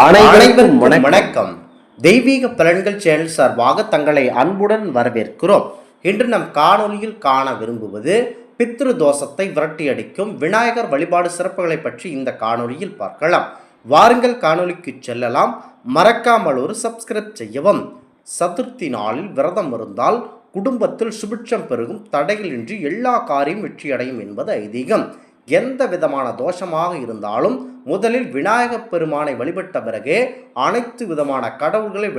அனைவருக்கும் வணக்கம். தெய்வீக பலன்கள் சேனல் சார்பாக தங்களை அன்புடன் வரவேற்கிறோம். இன்று நம் காணொளியில் காண விரும்புவது பித்ரு தோஷத்தை விரட்டியடிக்கும் விநாயகர் வழிபாடு சிறப்புகளை பற்றி இந்த காணொளியில் பார்க்கலாம். வாருங்கள் காணொளிக்கு செல்லலாம். மறக்காமல் ஒரு சப்ஸ்கிரைப் செய்யவும். சதுர்த்தி நாளில் விரதம் இருந்தால் குடும்பத்தில் சுபிட்சம் பெருகும் தடைகளின்றி எல்லா காரியம் வெற்றியடையும் என்பது ஐதீகம். எந்த விதமான தோஷமாக இருந்தாலும் முதலில் விநாயகப் பெருமானை வழிபட்ட பிறகே அனைத்து விதமான கடவுள்களை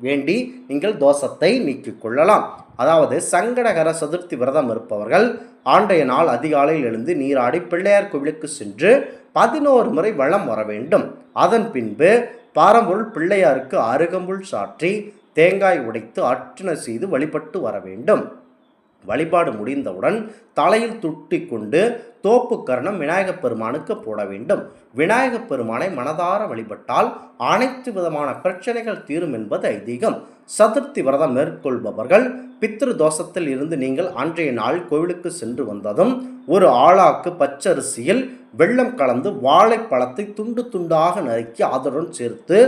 வேண்டி நீங்கள் தோஷத்தை நீக்கிக் கொள்ளலாம். அதாவது சங்கடகர சதுர்த்தி விரதம் இருப்பவர்கள் ஆண்டைய நாள் அதிகாலையில் எழுந்து நீராடி பிள்ளையார் கோவிலுக்கு சென்று பதினோரு முறை வளம் வர வேண்டும். அதன் பின்பு பாரம்பொருள் பிள்ளையாருக்கு அருகம்புல் சாற்றி தேங்காய் உடைத்து அர்ச்சனை செய்து வழிபட்டு வர வேண்டும். வழிபாடு முடிந்தவுடன் தலையில் துட்டி கொண்டு தோப்பு கர்ணம் விநாயகப் பெருமானுக்கு போட வேண்டும். விநாயகப் பெருமானை மனதார வழிபட்டால் அனைத்து விதமான பிரச்சனைகள் தீரும் என்பது ஐதீகம். சதுர்த்தி விரதம் மேற்கொள்பவர்கள் பித்ரு தோஷத்தில் இருந்து நீங்கள் அன்றைய நாள் கோவிலுக்கு சென்று வந்ததும் ஒரு ஆளாக்கு பச்சரிசியில் வெள்ளம் கலந்து வாழைப்பழத்தை துண்டு துண்டாக நறுக்கி அதனுடன் சேர்த்து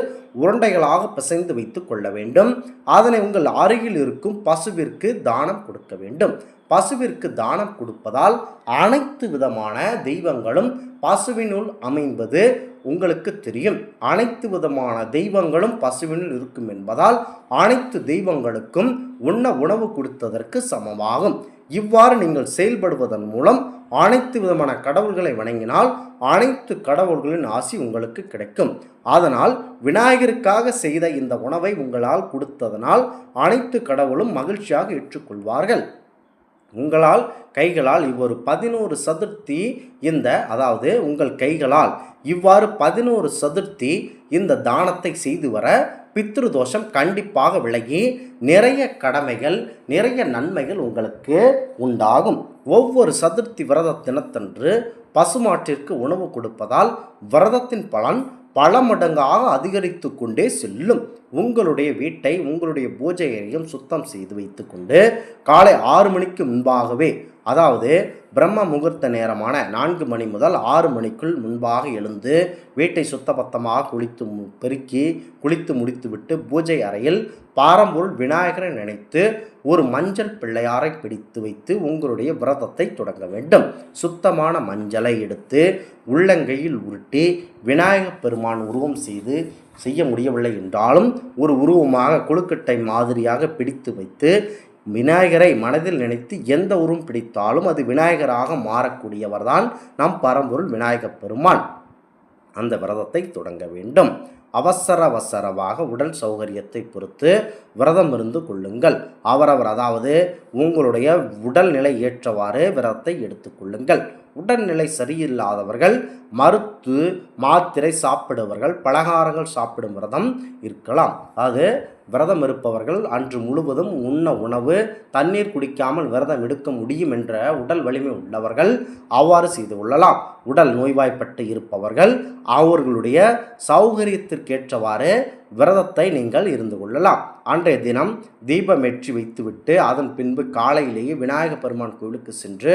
உருண்டைகளாக பிசைந்து வைத்து கொள்ள வேண்டும். அதனை உங்கள் அருகில் இருக்கும் பசுவிற்கு தானம் கொடுக்க வேண்டும். பசுவிற்கு தானம் கொடுப்பதால் அனைத்து விதமான தெய்வங்களும் பசுவினுள் அமைந்தது உங்களுக்கு தெரியும். அனைத்து விதமான தெய்வங்களும் பசுவினுள் இருக்கும் என்பதால் அனைத்து தெய்வங்களுக்கும் உண்ண உணவு கொடுத்ததற்கு சமமாகும். இவ்வாறு நீங்கள் செயல்படுவதன் மூலம் அனைத்து விதமான கடவுள்களை வணங்கினால் அனைத்து கடவுள்களின் ஆசி உங்களுக்கு கிடைக்கும். அதனால் விநாயகருக்காக செய்த இந்த உணவை உங்களால் கொடுத்ததனால் அனைத்து கடவுளும் மகிழ்ச்சியாக ஏற்றுக்கொள்வார்கள். உங்களால் கைகளால் இவ்வொரு பதினோரு சதுர்த்தி இந்த அதாவது உங்கள் கைகளால் இவ்வாறு பதினோரு சதுர்த்தி இந்த தானத்தை செய்து வர பித்ரு தோஷம் கண்டிப்பாக விலகி நிறைய கடமைகள் நிறைய நன்மைகள் உங்களுக்கு உண்டாகும். ஒவ்வொரு சதுர்த்தி விரத தினத்தன்று பசுமாட்டிற்கு உணவு கொடுப்பதால் விரதத்தின் பலன் பல மடங்காக அதிகரித்து கொண்டே செல்லும். உங்களுடைய வீட்டை உங்களுடைய பூஜை அறையும் சுத்தம் செய்து வைத்துக்கொண்டு காலை ஆறு மணிக்கு முன்பாகவே அதாவது பிரம்ம முகூர்த்த நேரமான நான்கு மணி முதல் ஆறு மணிக்குள் முன்பாக எழுந்து வீட்டை சுத்தபத்தமாக குளித்து மு- பெருக்கி குளித்து முடித்துவிட்டு பூஜை அறையில் பாரம்பொருள் விநாயகரை நினைத்து ஒரு மஞ்சள் பிள்ளையாரை பிடித்து வைத்து உங்களுடைய விரதத்தை தொடங்க வேண்டும். சுத்தமான மஞ்சளை எடுத்து உள்ளங்கையில் உருட்டி விநாயகப் பெருமான் உருவம் செய்து செய்ய முடியவில்லை என்றாலும் ஒரு உருவமாக கொழுக்கட்டை மாதிரியாக பிடித்து வைத்து விநாயகரை மனதில் நினைத்து எந்த உருவம் பிடித்தாலும் அது விநாயகராக மாறக்கூடியவர்தான் நம் பரம்பொருள் விநாயகப் பெருமான். அந்த விரதத்தை தொடங்க வேண்டும். அவசர அவசரமாக உடல் சௌகரியத்தை பொறுத்து விரதம் இருந்து கொள்ளுங்கள். அவரவர் அதாவது உங்களுடைய உடல்நிலை ஏற்றவாறு விரதத்தை எடுத்துக்கொள்ளுங்கள் உடல்நிலை சரியில்லாதவர்கள் மருத்து மாத்திரை சாப்பிடுவர்கள் பலகாரங்கள் சாப்பிடும் விரதம் இருக்கலாம். அது விரதம் இருப்பவர்கள் அன்று முழுவதும் உண்ண உணவு தண்ணீர் குடிக்காமல் விரதம் எடுக்க முடியும் என்ற உடல் வலிமை உள்ளவர்கள் அவ்வாறு செய்து கொள்ளலாம். உடல் நோய்வாய்ப்பட்டு இருப்பவர்கள் அவர்களுடைய சௌகரியத்திற்கு சௌகரியத்திற்கேற்றவாறு விரதத்தை நீங்கள் இருந்து கொள்ளலாம். அன்றைய தினம் தீபமேற்றி வைத்துவிட்டு அதன் பின்பு காலையிலேயே விநாயகர் பெருமான் கோவிலுக்கு சென்று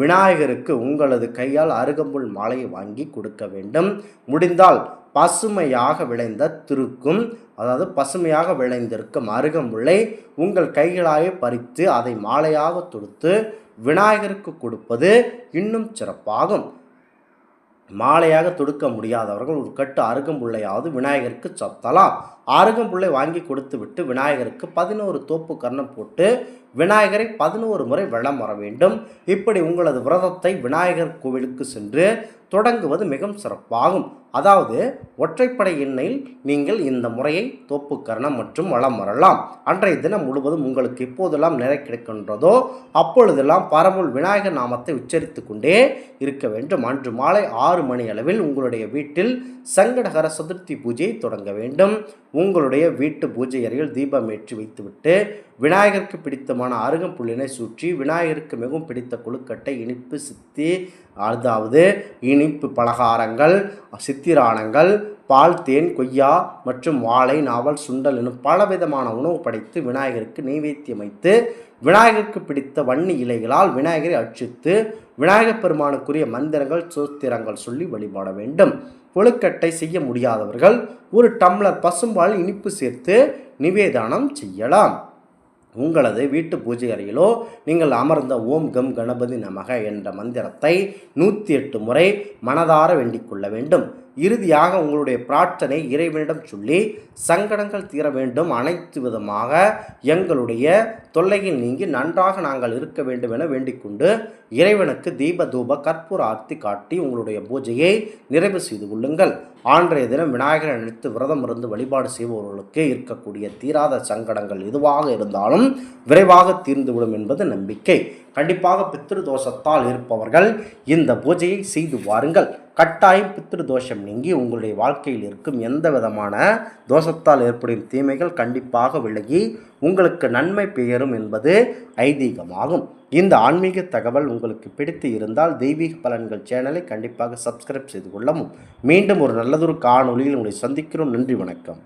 விநாயகருக்கு உங்களது கையால் அருகம்புல் மாலையை வாங்கி கொடுக்க வேண்டும். முடிந்தால் பசுமையாக விளைந்த திருக்கும் அதாவது பசுமையாக விளைந்திருக்கும் அருகம்புல்லை உங்கள் கைகளாலே பறித்து அதை மாலையாக தொடுத்து விநாயகருக்கு கொடுப்பது இன்னும் சிறப்பாகும். மாலையாக தொடுக்க முடியாதவர்கள் ஒரு கட்டு அருகம்புள்ளையாவது விநாயகருக்கு சத்தலாம் அருகம்புல்லை வாங்கி கொடுத்து விட்டு விநாயகருக்கு பதினோரு தோப்பு கர்ணம் போட்டு விநாயகரை பதினோரு முறை வெள்ளம் வர வேண்டும். இப்படி உங்களது விரதத்தை விநாயகர் கோவிலுக்கு சென்று தொடங்குவது மிகவும் சிறப்பாகும். அதாவது ஒற்றைப்படை எண்ணில் நீங்கள் இந்த முறையை தோப்பு மற்றும் வளம் வரலாம். அன்றைய தினம் முழுவதும் உங்களுக்கு எப்போதெல்லாம் நிறை கிடைக்கின்றதோ அப்பொழுதெல்லாம் பரமுள் விநாயகர் நாமத்தை உச்சரித்து கொண்டே இருக்க வேண்டும். அன்று மாலை ஆறு மணி அளவில் உங்களுடைய வீட்டில் சங்கடகர சதுர்த்தி பூஜையை தொடங்க வேண்டும். உங்களுடைய வீட்டு பூஜை அறையில் தீபம் ஏற்றி வைத்துவிட்டு விநாயகருக்கு பிடித்தமான அருகம்புள்ளினை சுற்றி விநாயகருக்கு மிகவும் பிடித்த கொழுக்கட்டை இனிப்பு சித்தி அதாவது இனிப்பு பலகாரங்கள் சித்திரானங்கள் பால் தேன் கொய்யா மற்றும் வாழை நாவல் சுண்டல் எனும் பலவிதமான உணவு படைத்து விநாயகருக்கு நெய்வேத்தியம் வைத்து விநாயகருக்கு பிடித்த வன்னி இலைகளால் விநாயகரை அர்ச்சித்து விநாயகப் பெருமானுக்குரிய மந்திரங்கள் சூத்திரங்கள் சொல்லி வழிபாட வேண்டும். கொழுக்கட்டை செய்ய முடியாதவர்கள் ஒரு டம்ளர் பசும்பால் இனிப்பு சேர்த்து நிவேதானம் செய்யலாம். உங்களது வீட்டு பூஜை அறையிலோ நீங்கள் அமர்ந்த ஓம் கம் கணபதி நமக என்ற மந்திரத்தை நூற்றி எட்டு முறை மனதார வேண்டிக் கொள்ள வேண்டும். இறுதியாக உங்களுடைய பிரார்த்தனை இறைவனிடம் சொல்லி சங்கடங்கள் தீர வேண்டும். அனைத்து விதமாக எங்களுடைய தொல்லையில் நீங்கி நன்றாக நாங்கள் இருக்க வேண்டும் என வேண்டிக்கொண்டு இறைவனுக்கு தீப தூப கற்பூர ஆர்த்தி காட்டி உங்களுடைய பூஜையை நிறைவு செய்து கொள்ளுங்கள். ஆன்றைய தினம் விநாயகரை நினைத்து விரதம் இருந்து வழிபாடு செய்பவர்களுக்கு இருக்கக்கூடிய தீராத சங்கடங்கள் எதுவாக இருந்தாலும் விரைவாக தீர்ந்துவிடும் என்பது நம்பிக்கை. கண்டிப்பாக பித்ரு தோஷத்தால் இருப்பவர்கள் இந்த பூஜையை செய்து வாருங்கள். கட்டாயம் பித்திருதோஷம் நீங்கி உங்களுடைய வாழ்க்கையில் இருக்கும் எந்த விதமான தோஷத்தால் ஏற்படும் தீமைகள் கண்டிப்பாக விலகி உங்களுக்கு நன்மை பெயரும் என்பது ஐதீகமாகும். இந்த ஆன்மீக தகவல் உங்களுக்கு பிடித்து இருந்தால் தெய்வீக பலன்கள் சேனலை கண்டிப்பாக சப்ஸ்கிரைப் செய்து கொள்ளவும். மீண்டும் ஒரு நல்லதொரு காணொலியில் உங்களை சந்திக்கிறோம். நன்றி வணக்கம்.